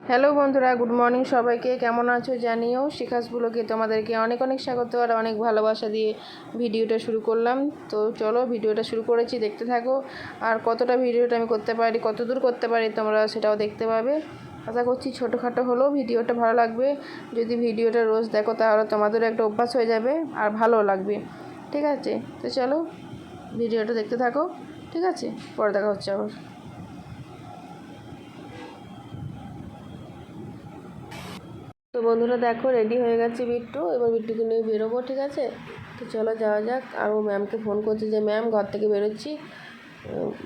Hello বন্ধুরা, good morning সবাইকে। কেমন আছো জানিও? শিখাস ব্লগে তোমাদেরকে অনেক অনেক স্বাগত আর অনেক ভালোবাসা দিয়ে ভিডিওটা শুরু করলাম। তো চলো ভিডিওটা শুরু করেছি, দেখতে থাকো। আর কতটা ভিডিওটা আমি করতে পারি কত দূর করতে পারি তোমরা সেটাও দেখতে পাবে। আশা করছি ছোটোখাটো হলেও ভিডিওটা ভালো লাগবে। যদি ভিডিওটা রোজ দেখো তাহলে তোমাদের একটা অভ্যাস হয়ে যাবে আর ভালো লাগবে। ঠিক আছে? তো চলো ভিডিওটা দেখতে থাকো। ঠিক আছে? পরে দেখা হচ্ছে আবার। তো বন্ধুরা দেখো রেডি হয়ে গেছে বিট্টু। এবার বিট্টুকে নিয়ে বেরোবো, ঠিক আছে? তো চলো যাওয়া যাক। আর ও ম্যামকে ফোন করছে যে ম্যাম ঘর থেকে বেরোচ্ছি।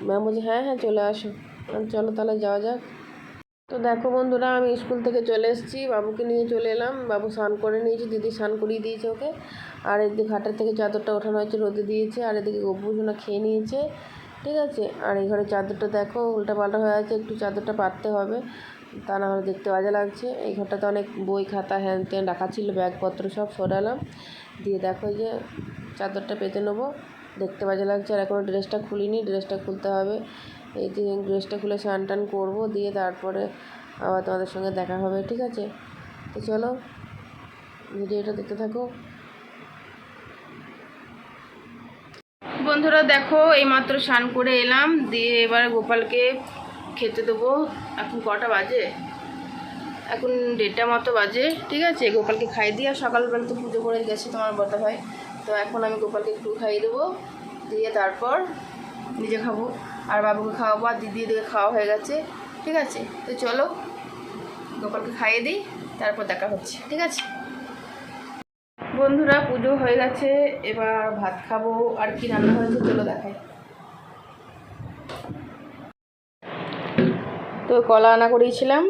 ম্যাম বলছে হ্যাঁ হ্যাঁ চলে আসো। চলো তাহলে যাওয়া যাক। তো দেখো বন্ধুরা, আমি স্কুল থেকে চলে এসেছি। বাবুকে নিয়ে চলে এলাম। বাবু স্নান করে নিয়েছি, দিদি স্নান করিয়ে দিয়েছে ওকে। আর এদিকে ঘাটের থেকে চাদরটা ওঠানো হয়েছে, রোদে দিয়েছে। আর এদিকে গপুসোনা খেয়ে নিয়েছে, ঠিক আছে? আর এই ঘরে চাদরটা দেখো, উল্টা পাল্টা হয়ে আছে, একটু চাদরটা পাততে হবে। তা না হলে দেখতে বাজে লাগছে। এই ঘরটাতে অনেক বই খাতা, হ্যান ত্যান রাখা ছিল, ব্যাগপত্র সব সরালাম। দিয়ে দেখো যে চাদরটা পেতে নেব। দেখতে বাজে লাগছে, আর এখনও ড্রেসটা খুলিনি। ড্রেসটা খুলতে হবে। এই যে ড্রেসটা খুলে স্নান টান করব, দিয়ে তারপরে আবার তোমাদের সঙ্গে দেখা হবে, ঠিক আছে? তো চলো, ভিডিওটা দেখতে থাকো। বন্ধুরা দেখো, এইমাত্র স্নান করে এলাম। দিয়ে এবার গোপালকে খেতে দেবো। এখন কটা বাজে? এখন দেড়টা মতো বাজে। ঠিক আছে, গোপালকে খাইয়ে দিয়ে আর সকালবেলা তো পুজো করে গেছে তোমার বড় ভাই। তো এখন আমি গোপালকে একটু খাইয়ে দেবো। দিয়ে তারপর নিজে খাব। আর বাবুকে খাওয়াবো। আর দিদি দিকে খাওয়া হয়ে গেছে। ঠিক আছে, তো চলো গোপালকে খাইয়ে দিই। তারপর দেখা হচ্ছে। ঠিক আছে? বন্ধুরা, পুজো হয়ে গেছে। এবার ভাত খাব। আর কি রান্না হয়েছে চলো দেখাই। তো কলা আনা করিয়েছিলাম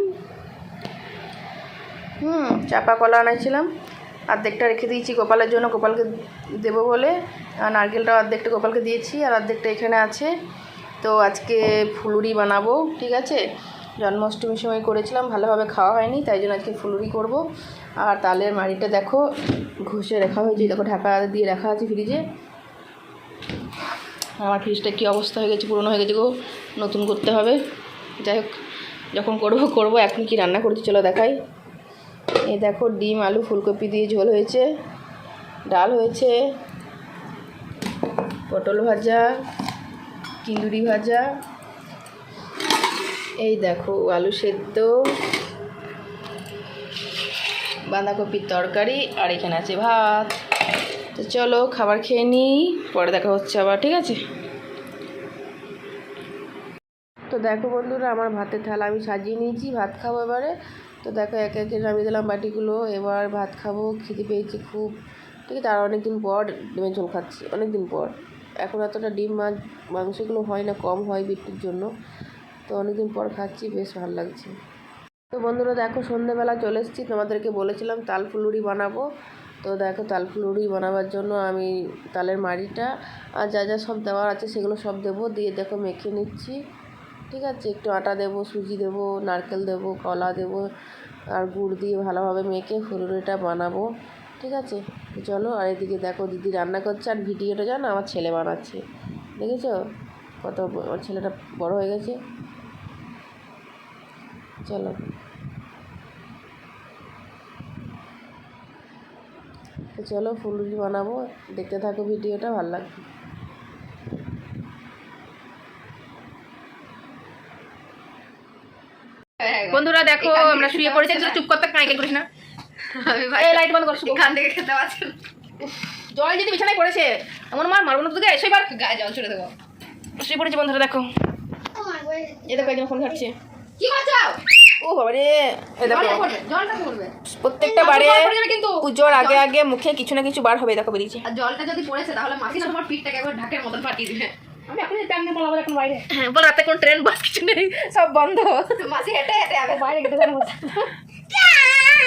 হুম, চাপা কলা আনাইছিলাম। অর্ধেকটা রেখে দিয়েছি গোপালের জন্য, গোপালকে দেবো বলে। আর নারকেলটা অর্ধেকটা গোপালকে দিয়েছি আর অর্ধেকটা এখানে আছে। তো আজকে ফুলুরি বানাবো, ঠিক আছে? জন্মাষ্টমীর সময় করেছিলাম, ভালোভাবে খাওয়া হয়নি, তাই জন্য আজকে ফুলুরি করব। আর তালের মাড়িটা দেখো, ঘষে রাখা হয়েছে দেখো ঢাকা দিয়ে রাখা আছে ফ্রিজে। আমার ফ্রিজটা কী অবস্থা হয়ে গেছে, পুরনো হয়ে গেছে গো, নতুন করতে হবে। যাই হোক, যখন করব করব। এখন কি রান্না করেছি চলো দেখাই। এই দেখো ডিম, আলু, ফুলকপি দিয়ে ঝোল হয়েছে, ডাল হয়েছে, পটল ভাজা, কিন্দুরি ভাজা। এই দেখো আলু সেদ্ধ, বাঁধাকপির তরকারি, আর এখানে আছে ভাত। তো চলো খাবার খেয়ে নিই, পরে দেখা হচ্ছে আবার, ঠিক আছে? তো দেখো বন্ধুরা, আমার ভাতের থালা আমি সাজিয়ে নিয়েছি, ভাত খাব এবারে। তো দেখো একে একে নামিয়ে দিলাম বাটিগুলো। এবার ভাত খাব, খিদে পেয়েছি খুব। ঠিক আছে, আর অনেক দিন পর ডিমের ঝোল খাচ্ছি অনেক দিন পর। এখন এতটা ডিম মাছ মাংসগুলো হয় না, কম হয় বিট্টুর জন্য। তো অনেক দিন পর খাচ্ছি, বেশ ভালো লাগছে। তো বন্ধুরা, দেখো সন্ধেবেলা চলে এসেছি, তোমাদেরকে বলেছিলাম তাল ফুলুরি বানাবো। তো দেখো তাল ফুলুরি বানাবার জন্য আমি তালের মাড়িটা, আর যা যা সব দেওয়ার আছে সেগুলো সব দেবো। দিয়ে দেখো মেখে নিচ্ছি। ঠিক আছে, একটু আটা দেবো, সুজি দেবো, নারকেল দেবো, কলা দেবো, আর গুড় দিয়ে ভালোভাবে মেখে ফুলুরিটা বানাবো। ঠিক আছে, চলো আর এদিকে দেখো দিদি রান্না করছে আর ভিডিওটা জানো আমার ছেলে বানাচ্ছে। দেখেছ? কত ছেলেটা বড় হয়ে গেছে। চলো। তো চলো ফুলুরি বানাবো। দেখতে থাকো ভিডিওটা, ভালো লাগবে। বন্ধুরা দেখো আমরা শুয়ে পড়েছি একটু চুপ করতে কাঁইকে করিস না। এই লাইট বন্ধ কর শুভ। এখান থেকে খেতে পাচ্ছেন জল যদি বিছানায় পড়েছে এমন মার মারবো না তোকে। এসে বার গায়ে জল ছুড়ে দেবো। শুয়ে পড়েছে বন্ধুরা দেখো। এ দেখো একজন ফোন ঘাটছে। কি করছ? ও বাবা রে প্রত্যেকটা বারে পুজোর আগে আগে মুখে কিছু না কিছু বার হবে দেখো বেরিয়েছে। আর জলটা যদি পড়েছে তাহলে মাসি না তোমার পিঠটাকে একবার ঢাকের মতন ফাটিয়ে দিবে। আমি এখন প্যান নিয়ে পলাবো এখন বাইরে হ্যাঁ বল রাতে কোনো ট্রেন বাস কিছু নেই সব বন্ধ মাসি হেঁটে হেঁটে আগে বাইরে গেতে জানো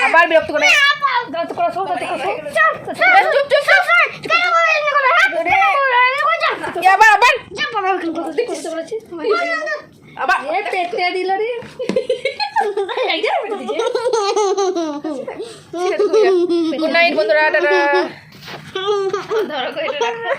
আবার বিরক্ত করে বিরক্ত করে সব বিরক্ত করে সব। চুপ চুপ চুপ এ আবার আবার আবার পেটে দিল রে গুড নাইট বন্ধুরা টাটা ধরো করে রাখো